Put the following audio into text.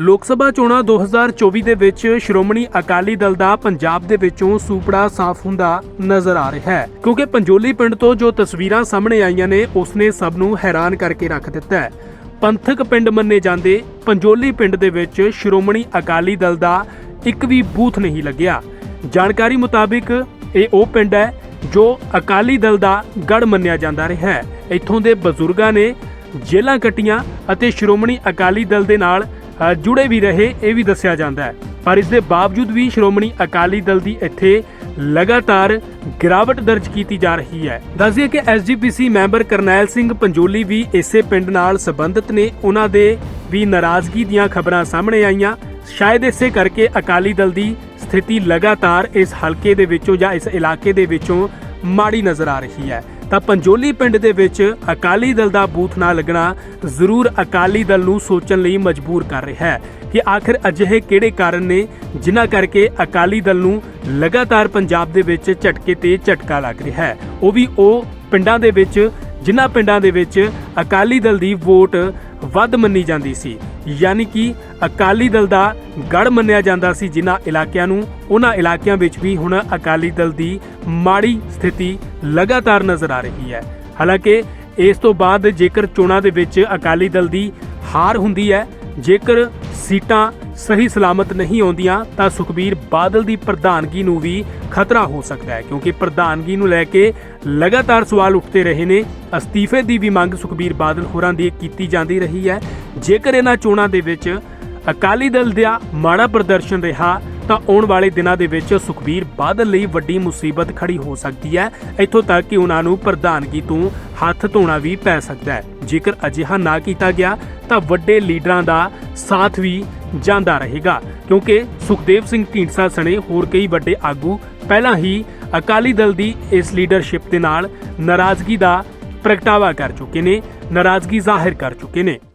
ਲੋਕ ਸਭਾ ਚੋਣਾਂ 2024 ਦੇ ਵਿੱਚ ਸ਼੍ਰੋਮਣੀ ਅਕਾਲੀ ਦਲ ਦਾ ਪੰਜਾਬ ਦੇ ਵਿੱਚੋਂ ਸੂਪੜਾ ਸਾਫ਼ ਹੁੰਦਾ ਨਜ਼ਰ ਆ ਰਿਹਾ ਹੈ। ਕਿਉਂਕਿ ਪੰਜੋਲੀ ਪਿੰਡ ਤੋਂ ਜੋ ਤਸਵੀਰਾਂ ਸਾਹਮਣੇ ਆਈਆਂ ਨੇ, ਉਸਨੇ ਸਭ ਨੂੰ ਹੈਰਾਨ ਕਰਕੇ ਰੱਖ ਦਿੱਤਾ ਹੈ। ਪੰਥਕ ਪਿੰਡ ਮੰਨੇ ਜਾਂਦੇ, ਪੰਜੋਲੀ ਪਿੰਡ ਦੇ ਵਿੱਚ ਸ਼੍ਰੋਮਣੀ ਅਕਾਲੀ ਦਲ ਦਾ ਇੱਕ ਵੀ ਬੂਥ ਨਹੀਂ ਲੱਗਿਆ। ਜਾਣਕਾਰੀ ਮੁਤਾਬਿਕ, ਇਹ ਉਹ ਪਿੰਡ ਹੈ ਜੋ ਅਕਾਲੀ ਦਲ ਦਾ ਗੜ ਮੰਨਿਆ ਜਾਂਦਾ ਰਿਹਾ ਹੈ। ਇੱਥੋਂ ਦੇ ਬਜ਼ੁਰਗਾਂ ਨੇ ਜੇਲਾਂ ਕੱਟੀਆਂ ਅਤੇ ਸ਼੍ਰੋਮਣੀ ਅਕਾਲੀ ਦਲ ਦੇ ਨਾਲ ਜੁੜੇ ਵੀ ਰਹੇ, ਇਹ ਵੀ ਦੱਸਿਆ ਜਾਂਦਾ ਹੈ। ਪਰ ਇਸ ਦੇ ਬਾਵਜੂਦ ਵੀ ਸ਼੍ਰੋਮਣੀ ਅਕਾਲੀ ਦਲ ਦੀ ਇੱਥੇ ਲਗਾਤਾਰ ਗਿਰਾਵਟ ਦਰਜ ਕੀਤੀ ਜਾ ਰਹੀ ਹੈ। ਦੱਸਦੀਏ ਕਿ ਐਸਜੀਪੀਸੀ ਮੈਂਬਰ ਕਰਨੈਲ ਸਿੰਘ ਪੰਜੋਲੀ ਵੀ ਇਸੇ ਪਿੰਡ ਨਾਲ ਸੰਬੰਧਿਤ ਨੇ। ਉਹਨਾਂ ਦੇ ਵੀ ਨਾਰਾਜ਼ਗੀ ਦੀਆਂ ਖਬਰਾਂ ਸਾਹਮਣੇ ਆਈਆਂ। ਸ਼ਾਇਦ ਇਸੇ ਕਰਕੇ ਅਕਾਲੀ ਦਲ ਦੀ ਸਥਿਤੀ ਲਗਾਤਾਰ ਇਸ ਹਲਕੇ ਦੇ ਵਿੱਚੋਂ ਜਾਂ ਇਸ ਇਲਾਕੇ ਦੇ ਵਿੱਚੋਂ ਮਾੜੀ ਨਜ਼ਰ ਆ ਰਹੀ ਹੈ। ਤਾਂ ਪੰਜੋਲੀ ਪਿੰਡ ਦੇ ਵਿੱਚ ਅਕਾਲੀ ਦਲ ਦਾ ਬੂਥ ਨਾ ਲੱਗਣਾ ਜ਼ਰੂਰ ਅਕਾਲੀ ਦਲ ਨੂੰ ਸੋਚਣ ਲਈ ਮਜਬੂਰ ਕਰ ਰਿਹਾ ਹੈ ਕਿ ਆਖਿਰ ਅਜਿਹੇ ਕਿਹੜੇ ਕਾਰਨ ਨੇ ਜਿਨ੍ਹਾਂ ਕਰਕੇ ਅਕਾਲੀ ਦਲ ਨੂੰ ਲਗਾਤਾਰ ਪੰਜਾਬ ਦੇ ਵਿੱਚ ਝਟਕੇ ਤੇ ਝਟਕਾ ਲੱਗ ਰਿਹਾ ਹੈ। ਉਹ ਵੀ ਉਹ ਪਿੰਡਾਂ ਦੇ ਵਿੱਚ, ਜਿਨ੍ਹਾਂ ਪਿੰਡਾਂ ਦੇ ਵਿੱਚ ਅਕਾਲੀ ਦਲ ਦੀ ਵੋਟ ਵੱਧ ਮੰਨੀ ਜਾਂਦੀ ਸੀ। ਯਾਨੀ ਕਿ ਅਕਾਲੀ ਦਲ ਦਾ ਗੜ ਮੰਨਿਆ ਜਾਂਦਾ ਸੀ ਜਿਨ੍ਹਾਂ ਇਲਾਕਿਆਂ ਨੂੰ, ਉਹਨਾਂ ਇਲਾਕਿਆਂ ਵਿੱਚ ਵੀ ਹੁਣ ਅਕਾਲੀ ਦਲ ਦੀ ਮਾੜੀ ਸਥਿਤੀ ਲਗਾਤਾਰ ਨਜ਼ਰ ਆ ਰਹੀ ਹੈ। ਹਾਲਾਂਕਿ, ਇਸ ਤੋਂ ਬਾਅਦ ਜੇਕਰ ਚੋਣਾਂ ਦੇ ਵਿੱਚ ਅਕਾਲੀ ਦਲ ਦੀ ਹਾਰ ਹੁੰਦੀ ਹੈ, ਜੇਕਰ ਸੀਟਾਂ ਸਹੀ ਸਲਾਮਤ ਨਹੀਂ ਆਉਂਦੀਆਂ, ਤਾਂ ਸੁਖਬੀਰ ਬਾਦਲ ਦੀ ਪ੍ਰਧਾਨਗੀ ਨੂੰ ਵੀ ਖਤਰਾ ਹੋ ਸਕਦਾ ਹੈ, ਕਿਉਂਕਿ ਪ੍ਰਧਾਨਗੀ ਨੂੰ ਲੈ ਕੇ ਲਗਾਤਾਰ ਸਵਾਲ ਉੱਠਦੇ ਰਹੇ ਨੇ। ਅਸਤੀਫੇ ਦੀ ਵੀ ਮੰਗ ਸੁਖਬੀਰ ਬਾਦਲ ਹੋਰਾਂ ਦੀ ਕੀਤੀ ਜਾਂਦੀ ਰਹੀ ਹੈ। ਜੇਕਰ ਇਹਨਾਂ ਚੋਣਾਂ ਦੇ ਵਿੱਚ ਅਕਾਲੀ ਦਲ ਦਾ ਮਾੜਾ ਪ੍ਰਦਰਸ਼ਨ ਰਿਹਾ ਤਾਂ ਆਉਣ ਵਾਲੇ ਦਿਨਾਂ ਦੇ ਵਿੱਚ ਸੁਖਬੀਰ ਬਾਦਲ ਲਈ ਵੱਡੀ ਮੁਸੀਬਤ ਖੜੀ ਹੋ ਸਕਦੀ ਹੈ। ਇੱਥੋਂ ਤੱਕ ਕਿ ਉਹਨਾਂ ਨੂੰ ਪ੍ਰਧਾਨਗੀ ਤੋਂ ਹੱਥ ਧੋਣਾ ਵੀ ਪੈ ਸਕਦਾ ਹੈ। ਜੇਕਰ ਅਜਿਹਾ ਨਾ ਕੀਤਾ ਗਿਆ, ਤਾਂ ਵੱਡੇ ਲੀਡਰਾਂ ਦਾ ਸਾਥ ਵੀ ਜਾਂਦਾ ਰਹੇਗਾ। ਕਿਉਂਕਿ ਸੁਖਦੇਵ ਸਿੰਘ ਢੀਂਡਸਾ ਸਣੇ ਹੋਰ ਕਈ ਵੱਡੇ ਆਗੂ ਪਹਿਲਾਂ ਹੀ ਅਕਾਲੀ ਦਲ ਦੀ ਇਸ ਲੀਡਰਸ਼ਿਪ ਦੇ ਨਾਲ ਨਾਰਾਜ਼ਗੀ ਦਾ ਪ੍ਰਗਟਾਵਾ ਕਰ ਚੁੱਕੇ ਨੇ, ਨਾਰਾਜ਼ਗੀ ਜ਼ਾਹਿਰ ਕਰ ਚੁੱਕੇ ਨੇ।